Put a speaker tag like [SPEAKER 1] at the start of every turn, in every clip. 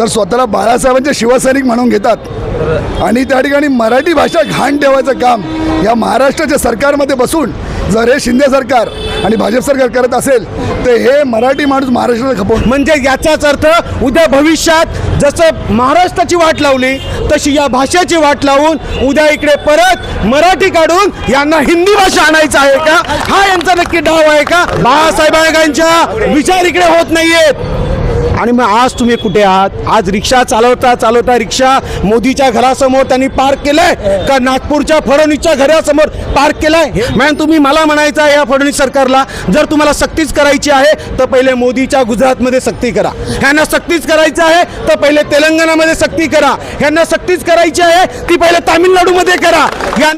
[SPEAKER 1] जर स्वतःला बाळासाहेबांचे शिवसैनिक म्हणून घेतात आणि त्या ठिकाणी मराठी भाषा घाण ठेवायचं काम या महाराष्ट्राच्या सरकारमध्ये बसून जर हे शिंदे सरकार आणि भाजप सरकार करत असेल तर हे मराठी माणूस महाराष्ट्राला खपवून
[SPEAKER 2] म्हणजे याचाच अर्थ उद्या भविष्यात जसं महाराष्ट्राची वाट लावली तशी या भाषेची वाट लावून उद्या इकडे परत मराठी काढून यांना हिंदी भाषा आणायचं आहे का? हा यांचा नक्की डाव आहे का? बाळासाहेबांच्या विचार इकडे होत नाहीयेत. आणि मग आज तुम्ही कुठे आहात? आज रिक्षा चालवता चालवता रिक्षा मोदीच्या घरासमोर त्यांनी पार्क केलंय का? नागपूरच्या फडणवीसच्या घरासमोर पार्क केलंय? मॅम तुम्ही मला म्हणायचं आहे या फडणवीस सरकारला जर तुम्हाला सक्तीच करायची आहे तर पहिले मोदीच्या गुजरातमध्ये सक्ती करा. ह्यांना सक्तीच करायचं आहे तर पहिले तेलंगणामध्ये सक्ती करा. ह्यांना सक्तीच करायची आहे ती पहिले तामिळनाडूमध्ये करा. या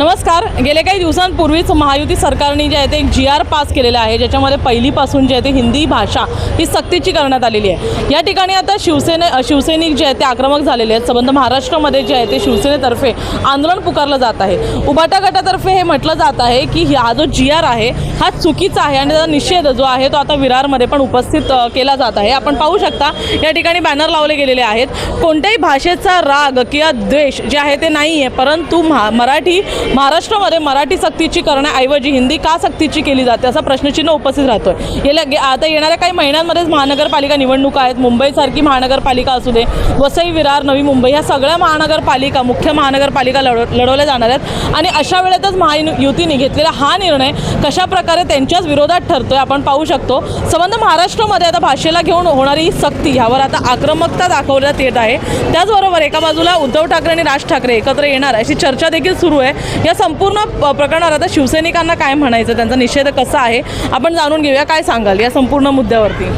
[SPEAKER 3] नमस्कार. गेल्या काही दिवसांपूर्वीच महायुती सरकारने जे आहे ते एक जी आर पास केलेलं आहे ज्याच्यामध्ये पहिलीपासून जे आहे ते हिंदी भाषा ही सक्तीची करण्यात आलेली आहे. या ठिकाणी आता शिवसेने शिवसैनिक जे आहेत ते आक्रमक झालेले आहेत. संबंध महाराष्ट्रामध्ये जे आहे ते शिवसेनेतर्फे आंदोलन पुकारलं जात आहे. उबाटा गटातर्फे हे म्हटलं जात आहे की हा जो जी आर आहे हा चुकीचा आहे आणि त्याचा निषेध जो आहे तो आता विरारमध्ये पण उपस्थित केला जात आहे. आपण पाहू शकता या ठिकाणी बॅनर लावले गेलेले आहेत. कोणत्याही भाषेचा राग किंवा द्वेष जे आहे ते नाही आहे परंतु महा मराठी महाराष्ट्रामध्ये मराठी सक्तीची करण्याऐवजी हिंदी का सक्तीची केली जाते असा प्रश्नचिन्ह उपस्थित राहतोय. गेल्या आता येणाऱ्या काही महिन्यांमध्येच महानगरपालिका निवडणुका आहेत. मुंबईसारखी महानगरपालिका असू दे वसई विरार नवी मुंबई ह्या सगळ्या महानगरपालिका मुख्य महानगरपालिका लढ लढवल्या जाणार आहेत. आणि अशा वेळेतच महायुतीने घेतलेला हा निर्णय कशा प्रकारे त्यांच्याच विरोधात ठरतोय आपण पाहू शकतो. संबंध महाराष्ट्रामध्ये आता भाषेला घेऊन होणारी ही सक्ती ह्यावर आता आक्रमकता दाखवण्यात येत आहे. त्याचबरोबर एका बाजूला उद्धव ठाकरे आणि राज ठाकरे एकत्र येणार अशी चर्चा देखील सुरू आहे. या संपूर्ण प्रकरणावर आता शिवसैनिकांना काय म्हणायचं? त्यांचा निषेध कसा आहे? आपण जाणून घेऊया. काय सांगाल या संपूर्ण मुद्द्यावरती?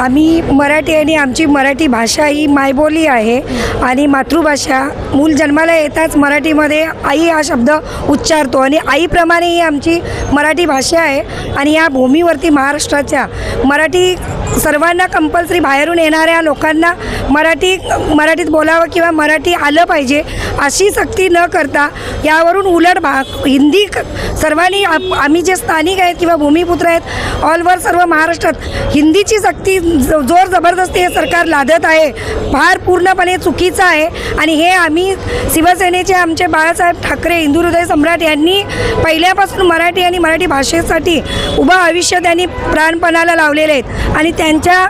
[SPEAKER 4] आम्ही मराठी आणि आमची मराठी भाषा ही मायबोली आहे आणि मातृभाषा मूल जन्माला येताच मराठीमध्ये आई हा शब्द उच्चारतो आणि आईप्रमाणे ही आमची मराठी भाषा आहे आणि या भूमीवरती महाराष्ट्राच्या मराठी सर्वांना कंपल्सरी बाहेरून येणाऱ्या लोकांना मराठी मराठीत बोलावं किंवा मराठी आलं पाहिजे अशी सक्ती न करता यावरून उलट भा हिंदी क- सर्वांनी आप- आम्ही जे स्थानिक आहेत किंवा भूमिपुत्र आहेत ऑलवर सर्व महाराष्ट्रात हिंदीची सक्ती जोर जबरदस्ती हे सरकार लादत आहे. फार पूर्णपणे चुकीचं आहे. आणि हे आम्ही शिवसेनेचे आमचे बाळासाहेब ठाकरे हिंदू हृदय सम्राट यांनी पहिल्यापासून मराठी आणि मराठी भाषेसाठी उभं आयुष्य त्यांनी प्राणपणाला लावलेले आहेत. आणि त्यांच्या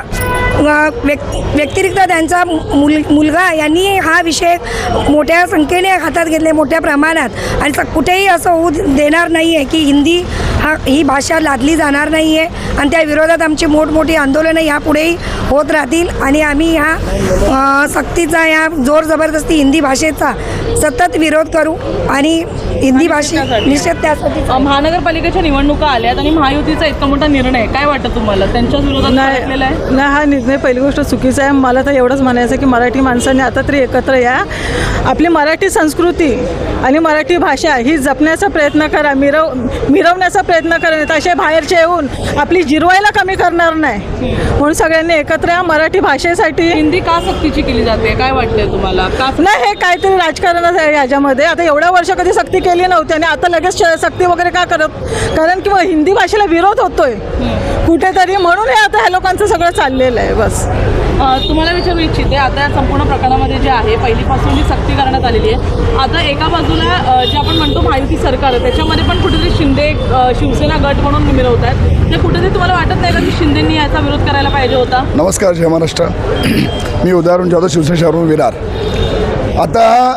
[SPEAKER 4] व्यतिरिक्त त्यांचा मुल मुलगा यांनी हा विषय मोठ्या संख्येने हातात घेतले मोठ्या प्रमाणात. आणि स- कुठेही असं होऊ देणार नाही आहे की हिंदी हा ही भाषा लादली जाणार नाही आहे आणि त्या विरोधात आमची मोठमोठी आंदोलनं यापुढेही होत राहतील. आणि आम्ही ह्या सक्तीचा या जोर जबरदस्ती हिंदी भाषेचा सतत विरोध करू. आणि हिंदी भाषे निषेध त्यासाठी
[SPEAKER 3] महानगरपालिकेच्या निवडणुका आल्यात आणि महायुतीचा इतका मोठा निर्णय काय वाटतं तुम्हाला? त्यांच्याच विरोधात
[SPEAKER 5] नाही
[SPEAKER 3] घेतलेला आहे?
[SPEAKER 5] नाही हा निर्णय पहिली गोष्ट चुकीचा आहे. मला तर एवढंच म्हणायचं आहे की मराठी माणसांनी आता तरी एकत्र या. आपली मराठी संस्कृती आणि मराठी भाषा ही जपण्याचा प्रयत्न करा मिरव मिरवण्याचा प्रयत्न करा असे बाहेरचे येऊन आपली जिरवायला कमी करणार नाही. म्हणून सगळ्यांनी एकत्र या. मराठी भाषेसाठी
[SPEAKER 3] हिंदी का सक्तीची केली जाते? काय वाटतंय तुम्हाला? का
[SPEAKER 5] नाही हे काहीतरी राजकारणच आहे याच्यामध्ये. आता एवढ्या वर्ष कधी सक्ती केली नव्हती आणि आता लगेच श- सक्ती वगैरे का करत? कारण की मग हिंदी भाषेला विरोध होतोय. कुठेतरी म्हणून हे आता ह्या लोकांचं सगळं चाललेलं आहे बस.
[SPEAKER 3] तुम्हाला विचारू इच्छिते आता या संपूर्ण प्रकरणामध्ये जे आहे पहिलीपासून जी सक्ती करण्यात आलेली आहे. आता एका बाजूला जे आपण म्हणतो महायुती सरकार आहे, त्याच्यामध्ये पण कुठेतरी शिंदे शिवसेना गट म्हणून मिरवत आहेत. ते कुठेतरी तुम्हाला वाटत नाही का की शिंदेंनी याचा विरोध करायला पाहिजे होता?
[SPEAKER 1] नमस्कार जय महाराष्ट्र. मी उदाहरण जाधव शिवसेना शहरून विरार. आता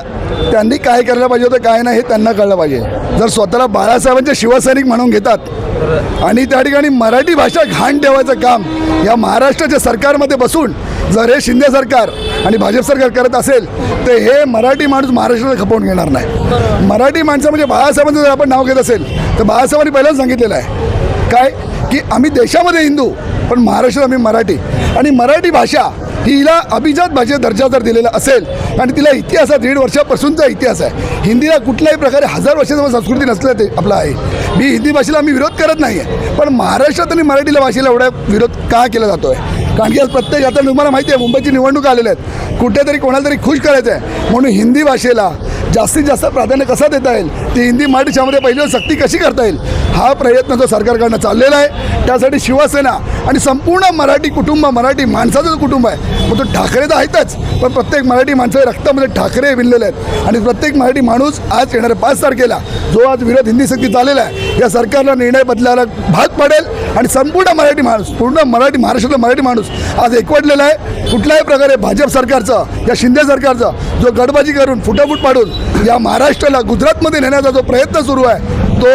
[SPEAKER 1] त्यांनी काय करायला पाहिजे होतं काय नाही हे त्यांना कळलं पाहिजे. जर स्वतःला बाळासाहेबांचे शिवसैनिक म्हणून घेतात आणि त्या ठिकाणी मराठी भाषा घाण ठेवायचं काम या महाराष्ट्राच्या सरकारमध्ये बसून जर हे शिंदे सरकार आणि भाजप सरकार करत असेल तर हे मराठी माणूस महाराष्ट्राला खपवून घेणार नाही. मराठी माणसं म्हणजे बाळासाहेबांचं जर आपण नाव घेत असेल तर बाळासाहेबांनी पहिल्यांदा सांगितलेलं आहे. काय? की आम्ही देशामध्ये हिंदू पण महाराष्ट्रात आम्ही मराठी. आणि मराठी भाषा हिला अभिजात भाषेचा दर्जा जर दिलेला असेल आणि तिला इतिहास हा दीड वर्षापासूनचा इतिहास आहे हिंदीला कुठल्याही प्रकारे हजार वर्षाचा संस्कृती नसलं ते आपलं आहे. मी हिंदी भाषेला आम्ही विरोध करत नाही आहे पण महाराष्ट्रात आणि मराठीला भाषेला एवढा विरोध का केला जातो आहे कारण की आज प्रत्येक आता तुम्हाला माहिती आहे मुंबईची निवडणूक आलेल्या आहेत. कुठेतरी कोणाला तरी खुश करायचं आहे म्हणून हिंदी भाषेला जास्तीत जास्त प्राधान्य कसा देता येईल? ती हिंदी मराठीच्यामध्ये पहिली सक्ती कशी करता येईल? हा प्रयत्न जो सरकारकडनं चाललेला आहे त्यासाठी शिवसेना आणि संपूर्ण मराठी कुटुंब मराठी माणसाचं जो कुटुंब आहे मग तो ठाकरे तर आहेतच. पण प्रत्येक मराठी माणसाच्या रक्तामध्ये ठाकरे विणलेले आहेत. आणि प्रत्येक मराठी माणूस आज येणाऱ्या पाच तारखेला जो आज विरोध हिंदी सक्ती चाललेला आहे या सरकारला निर्णय बदलायला भाग पडेल. आणि संपूर्ण मराठी माणूस पूर्ण मराठी महाराष्ट्रातला मराठी माणूस आज एकवटलेला आहे. कुठल्याही प्रकारे भाजप सरकारचं या शिंदे सरकारचं जो गडबाजी करून फुटाफूट पाडून या महाराष्ट्राला गुजरातमध्ये नेण्याचा जो प्रयत्न सुरू आहे तो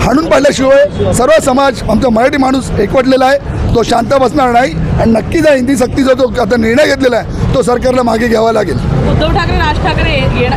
[SPEAKER 1] हाणून पाडल्याशिवाय सर्व समाज आमचा मराठी माणूस एकवटलेला आहे. तो शांत बसणार नाही. आणि नक्कीच हा हिंदी सक्तीचा जो आता निर्णय घेतलेला आहे तो सरकारला मागे घ्यावा लागेल.
[SPEAKER 3] उद्धव ठाकरे राज ठाकरे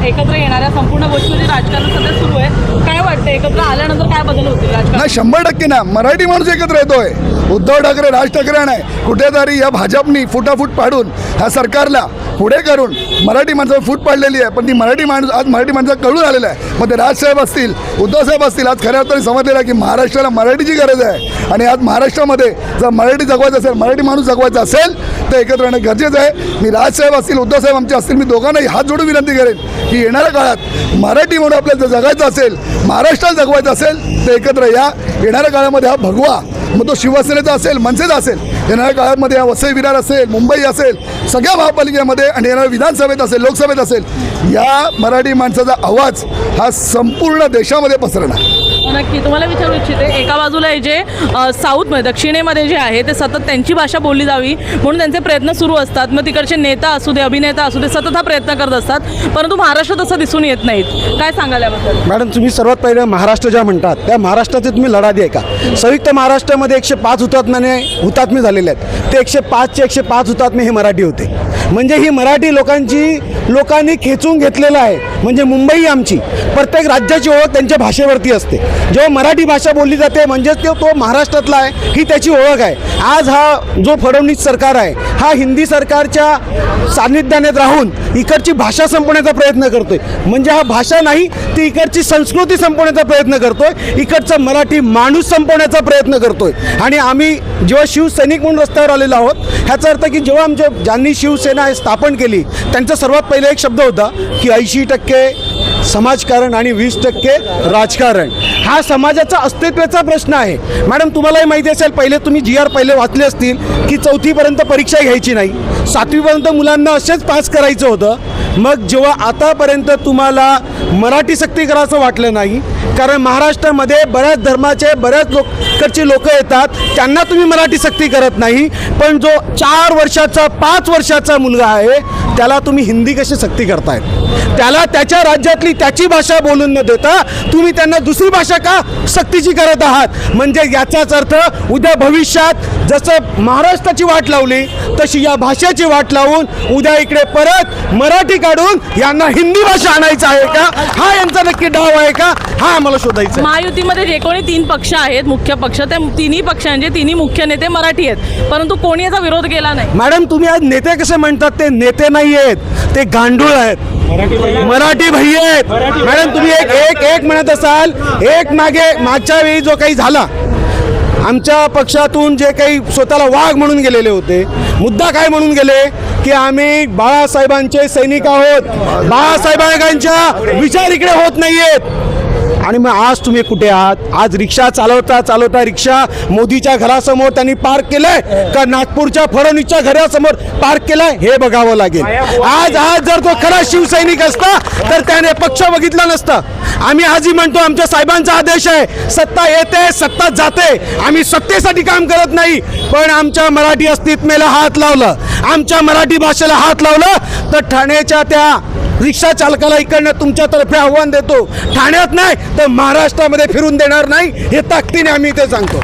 [SPEAKER 3] एकत्र येणाऱ्या संपूर्ण गोष्टीमध्ये राजकारण सध्या सुरू आहे. काय वाटतं एकत्र आल्यानंतर काय बदल होतील
[SPEAKER 1] नाही शंभर टक्के ना. मराठी माणूस एकत्र येतोय. उद्धव ठाकरे राज ठाकरे नाही. कुठेतरी या भाजपनी फुटाफूट पाडून ह्या सरकारला पुढे करून मराठी माणसावर फूट पाडलेली आहे. पण ती मराठी माणूस आज मराठी माणसं कळून आलेलं आहे. मग ते राजसाहेब असतील उद्धवसाहेब असतील आज खऱ्या अर्थाने समजलेलं आहे की महाराष्ट्राला मराठीची गरज आहे. आणि आज महाराष्ट्रामध्ये जर मराठी जगवायचं असेल मराठी माणूस जगवायचा असेल फक्त एकत्र येणं गरजेचं आहे. मी राजसाहेब असतील उद्धवसाहेब आमचे असतील मी दोघांनाही हात जोडून विनंती करेन की येणाऱ्या काळात मराठी म्हणून आपल्याला जर जगायचं असेल महाराष्ट्रात जगवायचं असेल तर एकत्र या. येणाऱ्या काळामध्ये हा भगवा मग तो शिवसेनेचा असेल मनसेचा असेल येणाऱ्या काळामध्ये हा वसई विरार असेल मुंबई असेल सगळ्या महापालिकेमध्ये आणि येणाऱ्या विधानसभेत असेल लोकसभेत असेल या मराठी माणसाचा आवाज हा संपूर्ण देशामध्ये पसरणार.
[SPEAKER 3] हो, नक्की. तुम्हाला विचारू इच्छिते एका बाजूला हे जे साऊथमध्ये दक्षिणेमध्ये जे आहे ते सतत त्यांची भाषा बोलली जावी म्हणून त्यांचे प्रयत्न सुरू असतात. मग तिकडचे नेता असू दे अभिनेता असू दे सतत हा प्रयत्न करत असतात. परंतु महाराष्ट्रात असं दिसून येत नाहीत. काय सांगाल याबद्दल?
[SPEAKER 2] मॅडम तुम्ही सर्वात पहिले महाराष्ट्र ज्या म्हणतात त्या महाराष्ट्राचे तुम्ही लढा द्या का? संयुक्त महाराष्ट्रामध्ये एकशे पाच हुतात्म्याने हुतात्मे झालेले आहेत. ते एकशे पाचचे एकशे पाच हुतात्मे हे मराठी होते. म्हणजे ही मराठी लोकांची लोकांनी खेचून घेतलेलं आहे. म्हणजे मुंबई आमची. प्रत्येक राज्याची ओळख त्यांच्या भाषेवरती असते. जेव्हा मराठी भाषा बोलली जाते म्हणजेच ते तो महाराष्ट्रातला आहे ही त्याची ओळख आहे. आज हा जो फडणवीस सरकार आहे हा हिंदी सरकारच्या सान्निध्याने राहून इकडची भाषा संपवण्याचा प्रयत्न करतोय. म्हणजे हा भाषा नाही ती इकडची संस्कृती संपवण्याचा प्रयत्न करतोय. इकडचा मराठी माणूस संपवण्याचा प्रयत्न करतोय. आणि आम्ही जेव्हा शिवसैनिक म्हणून रस्त्यावर आलेलो आहोत ह्याचा अर्थ की जेव्हा आमच्या ज्यांनी शिवसेना स्थापन केली. त्यांचा सर्वात पहिले एक शब्द होता की ऐंशी टक्के समाजकारण आणि वीस टक्के राजकारण. हा समाजाचा अस्तित्वाचा प्रश्न आहे. मॅडम तुम्हालाही माहिती असेल पहिले तुम्ही जी आर पहिले वाचले असतील की चौथीपर्यंत परीक्षा घ्यायची नाही. सातवीपर्यंत मुलांना असेच पास करायचं होतं. मग जेव्हा आतापर्यंत तुम्हाला मराठी सक्ती करायचं वाटलं नाही कारण महाराष्ट्रामध्ये बऱ्याच धर्माचे बऱ्याच लोककडचे लोक येतात त्यांना तुम्ही मराठी सक्ती करत नाही पण जो चार वर्षाचा पाच वर्षाचा मुलगा आहे त्याला तुम्ही हिंदी कशी सक्ती करतायत त्याला त्याच्या राज्यातली त्याची भाषा बोलून न देता तुम्ही त्यांना दुसरी भाषा का सक्तीची करत आहात? म्हणजे याचाच अर्थ उद्या भविष्यात जसं महाराष्ट्राची वाट लावली तशी या भाषेची वाट लावून उद्या इकडे परत मराठी काढून यांना हिंदी भाषा आणायचं आहे का? हा यांचा नक्की डाव आहे का? हा आम्हाला शोधायचं.
[SPEAKER 3] महायुतीमध्ये जे कोणी तीन पक्ष आहेत मुख्य पक्ष. त्या तिन्ही पक्षांचे तिन्ही मुख्य नेते मराठी आहेत. परंतु कोणी याचा विरोध केला नाही.
[SPEAKER 2] मॅडम तुम्ही आज नेते कसे म्हणतात? ते नेते नाही आहेत ते गांडूळ आहेत. मराठी भैया. आहेत मॅडम तुम्ही एक एक एक म्हणत असाल एक मागे मागच्या वेळी जो काही झाला आमच्या पक्षातून जे काही स्वतःला वाघ म्हणून गेलेले होते मुद्दा काय म्हणून गेले? की आम्ही बाळासाहेबांचे सैनिक आहोत. बाळासाहेबांच्या विचार इकडे होत नाहीयेत. आणि मग आज तुम्ही कुठे आहात? आज रिक्षा चालवता चालवता रिक्षा मोदीच्या घरासमोर त्यांनी पार्क केलंय का नागपूरच्या फडणवीसच्या घरासमोर पार्क केलाय? हे बघावं लागेल. आज आज जर तो खरा शिवसैनिक असता तर त्याने पक्ष बघितला नसता. आम्ही आजही म्हणतो आमच्या साहेबांचा आदेश आहे सत्ता येते सत्ता जाते. आम्ही सत्तेसाठी काम करत नाही पण आमच्या मराठी अस्तित्वाला हात लावलं. आमच्या मराठी भाषेला हात लावलं तर ठाण्याच्या त्या रिक्षा चालकाला इकडनं तुमच्यातर्फे आव्हान देतो. ठाण्यात नाही तर महाराष्ट्रामध्ये फिरून देणार नाही हे ताकदीने आम्ही इथे सांगतो.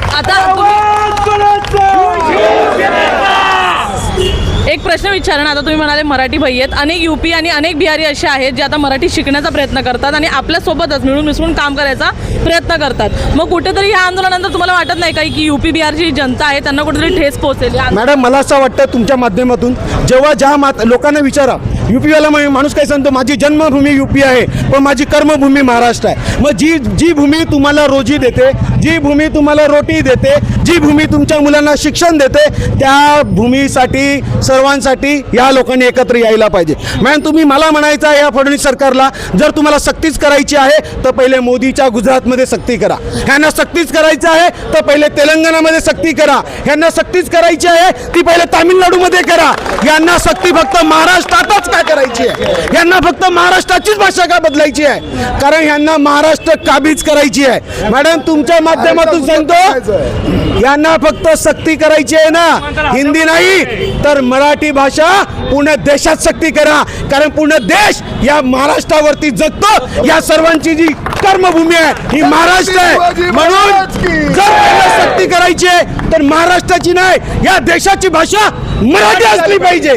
[SPEAKER 3] एक प्रश्न विचारणं आता तुम्ही म्हणाले मराठी भैय्य आहेत. अनेक युपी आणि अनेक बिहारी असे आहेत जे आता मराठी शिकण्याचा प्रयत्न करतात आणि आपल्यासोबतच मिळून मिसळून काम करायचा प्रयत्न करतात. मग कुठेतरी या आंदोलनानंतर तुम्हाला वाटत नाही का की युपी बिहारची जनता आहे त्यांना कुठेतरी ठेस पोहोचेल
[SPEAKER 2] मॅडम मला असं वाटतं तुमच्या माध्यमातून जेव्हा ज्या मात लोकांना विचारा युपीवाला मा- माणूस काय सांगतो? माझी जन्मभूमी युपी आहे पण माझी कर्मभूमी महाराष्ट्र आहे. मग जी जी भूमी तुम्हाला रोजी देते जी भूमी तुम्हाला रोटी देते जी भूमी तुमच्या मुलांना शिक्षण देते त्या भूमीसाठी सर्वांसाठी या लोकांनी एकत्र यायला पाहिजे. मॅम तुम्ही मला म्हणायचं आहे या फडणवीस सरकारला जर तुम्हाला सक्तीच करायची आहे तर पहिले मोदीच्या गुजरातमध्ये सक्ती करा. ह्यांना सक्तीच करायचं आहे तर पहिले तेलंगणामध्ये सक्ती करा. ह्यांना सक्तीच करायची आहे ती पहिले तामिळनाडूमध्ये करा. यांना सक्ती फक्त महाराष्ट्रातच काय करायची आहे? यांना फक्त महाराष्ट्राचीच भाषा का बदलायची आहे? कारण ह्यांना महाराष्ट्र काबीज करायची आहे. मॅडम तुमच्या माध्यमातून सांगतो यांना फक्त सक्ती करायची आहे ना. हिंदी नाही तर मराठी भाषा पूर्ण देशात सक्ती करा. कारण पूर्ण देश या महाराष्ट्रावरती जगतो. या सर्वांची जी कर्मभूमी आहे ही महाराष्ट्र आहे. म्हणून जर सक्ती करायची आहे तर महाराष्ट्राची नाही या देशाची भाषा मराठी असली पाहिजे.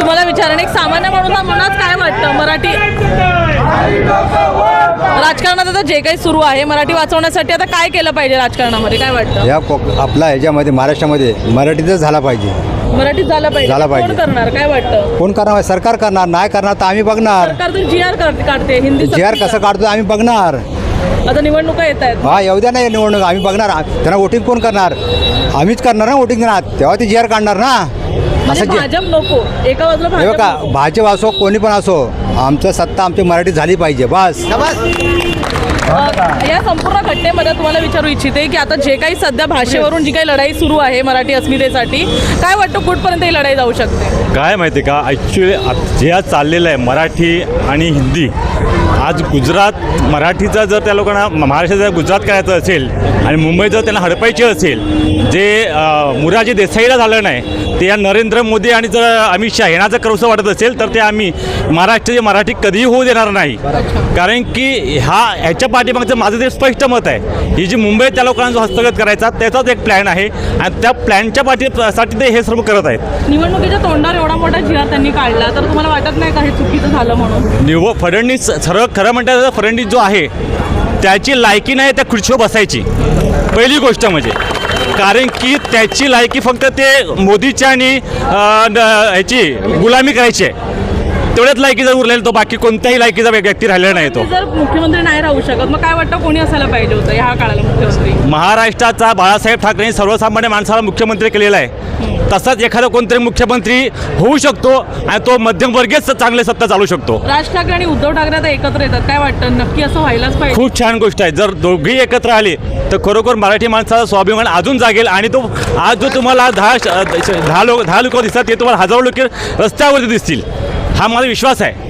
[SPEAKER 3] तुम्हाला विचारण एक सामान्य म्हणून मनात काय वाटतं? मराठी राजकारणात आता जे काही सुरू आहे मराठी वाचवण्यासाठी आता काय केलं पाहिजे राजकारणामध्ये? काय वाटतं?
[SPEAKER 6] या कोक आपला ह्याच्यामध्ये महाराष्ट्रामध्ये मराठीतच झाला पाहिजे.
[SPEAKER 3] मराठीत झालं पाहिजे.
[SPEAKER 6] झालं पाहिजे.
[SPEAKER 3] कोण करणार? काय वाटतं?
[SPEAKER 6] कोण करणार? सरकार करणार? नाही करणार तर आम्ही बघणार.
[SPEAKER 3] सरकार तर जी आर काढते. हिंदी
[SPEAKER 6] जी आर कसं काढतो आम्ही बघणार.
[SPEAKER 3] आता निवडणुका येत आहेत.
[SPEAKER 6] हा येऊ द्या नाही निवडणूक. आम्ही बघणार. आ- त्यांना वोटिंग कोण करणार? आम्हीच करणार ना वोटिंग तेव्हा ते जी आर काढणार ना. असं जे
[SPEAKER 3] भाजप नको. एका बाजूला
[SPEAKER 6] हे
[SPEAKER 3] भाजप
[SPEAKER 6] बघा
[SPEAKER 3] नको.
[SPEAKER 6] भाजप असो कोणी पण असो आमचं सत्ता आमची मराठी झाली पाहिजे बस.
[SPEAKER 3] या संपूर्ण घटनेमध्ये तुम्हाला विचारू इच्छिते की आता जे काही सध्या भाषेवरून जी काही लढाई सुरू आहे मराठी अस्मितेसाठी काय वाटतं कुठपर्यंत ही लढाई जाऊ शकते?
[SPEAKER 7] काय माहिती आहे का ॲक्च्युली जे आज चाललेलं आहे मराठी आणि हिंदी आज गुजरात मराठीचा जर त्या लोकांना महाराष्ट्राचा गुजरात करायचं असेल आणि मुंबई जर त्यांना हडपायची असेल जे मुराजी देसाईला झालं नाही ते या नरेंद्र मोदी आणि जर अमित शहा यांना जर करूसं वाटत असेल तर ते आम्ही महाराष्ट्राची मराठी कधीही होऊ देणार नाही. कारण की ह्या ह्याच्या पाठीमागचं माझं ते स्पष्ट मत आहे ही जी मुंबईत त्या लोकांना जो हस्तगत करायचा त्याचाच एक प्लॅन आहे. आणि त्या प्लॅनच्या पाठीसाठी ते हे सर्व करत आहेत.
[SPEAKER 3] निवडणुकीच्या तोंडावर एवढा मोठा जिहार त्यांनी काढला तर तुम्हाला वाटत नाही का हे चुकीचं झालं म्हणून?
[SPEAKER 7] निव फडणवीस सर्व खरं म्हणतात फडणवीस जो आहे त्याची लायकी नाही त्या खुर्चीवर बसायची. पहिली गोष्ट म्हणजे कारण की त्याची लायकी फक्त ते मोदीच्या आणि ह्याची गुलामी करायची आहे. तेवढ्याच लायकीचा उरलेला तो बाकी कोणत्याही लायकीचा व्य- व्यक्ती राहिलेला नाही तो.
[SPEAKER 3] जर मुख्यमंत्री नाही राहू शकत मग काय वाटतं कोणी असायला पाहिजे होतं ह्या काळाला मुख्यमंत्री?
[SPEAKER 7] महाराष्ट्राचा बाळासाहेब ठाकरे सर्वसामान्य माणसाला मुख्यमंत्री केलेला आहे. तसाच एखादा कोणतरी मुख्यमंत्री होऊ शकतो आणि तो मध्यमवर्गीयच चांगले सत्ता चालू शकतो.
[SPEAKER 3] राज ठाकरे आणि उद्धव ठाकरे आता एकत्र येतात काय वाटतं? नक्की असं व्हायलाच पाहिजे.
[SPEAKER 7] खूप छान गोष्ट आहे. जर दोघेही एकत्र आले तर खरोखर मराठी माणसाचा स्वाभिमान अजून जागेल आणि तो आज जो तुम्हाला दहा दहा लोक दहा लोक दिसतात ते तुम्हाला हजारो लोक रस्त्यावरती दिसतील. हा माझा विश्वास आहे.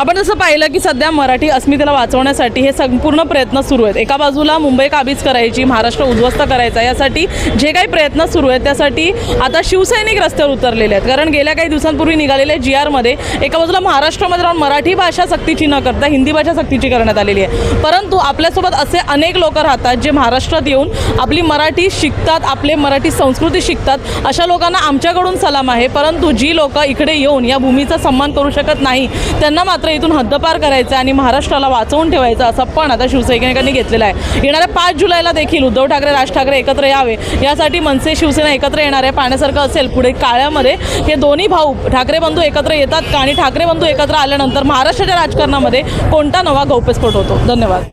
[SPEAKER 3] आपण जसं पाहिलं की सध्या मराठी अस्मितेला वाचवण्यासाठी हे संपूर्ण प्रयत्न सुरू आहेत. एका बाजूला मुंबई काबीज करायची महाराष्ट्र उद्ध्वस्त करायचा यासाठी जे काही प्रयत्न सुरू आहेत त्यासाठी आता शिवसैनिक रस्त्यावर उतरलेले आहेत. कारण गेल्या काही दिवसांपूर्वी निघालेल्या जी आरमध्ये एका बाजूला महाराष्ट्रामध्ये राहून मराठी भाषा सक्तीची न करता हिंदी भाषा सक्तीची करण्यात आलेली आहे. परंतु आपल्यासोबत असे अनेक लोक राहतात जे महाराष्ट्रात येऊन आपली मराठी शिकतात आपले मराठी संस्कृती शिकतात. अशा लोकांना आमच्याकडून सलाम आहे. परंतु जी लोक इकडे येऊन या भूमीचा सन्मान करू शकत नाही त्यांना मात्र इथून हद्दपार करायचं आणि महाराष्ट्राला वाचवून ठेवायचं असा पण आता शिवसैनिकांनी घेतलेला आहे. येणाऱ्या पाच जुलैला देखील उद्धव ठाकरे राज ठाकरे एकत्र यावे. यासाठी मनसे शिवसेना एकत्र येणार आहे. पाहण्यासारखं असेल. पुढे काळामध्ये हे दोन्ही भाऊ ठाकरे बंधू एकत्र येतात का? आणि ठाकरे बंधू एकत्र आल्यानंतर महाराष्ट्राच्या राजकारणामध्ये कोणता नवा गौप्यस्फोट होतो? धन्यवाद.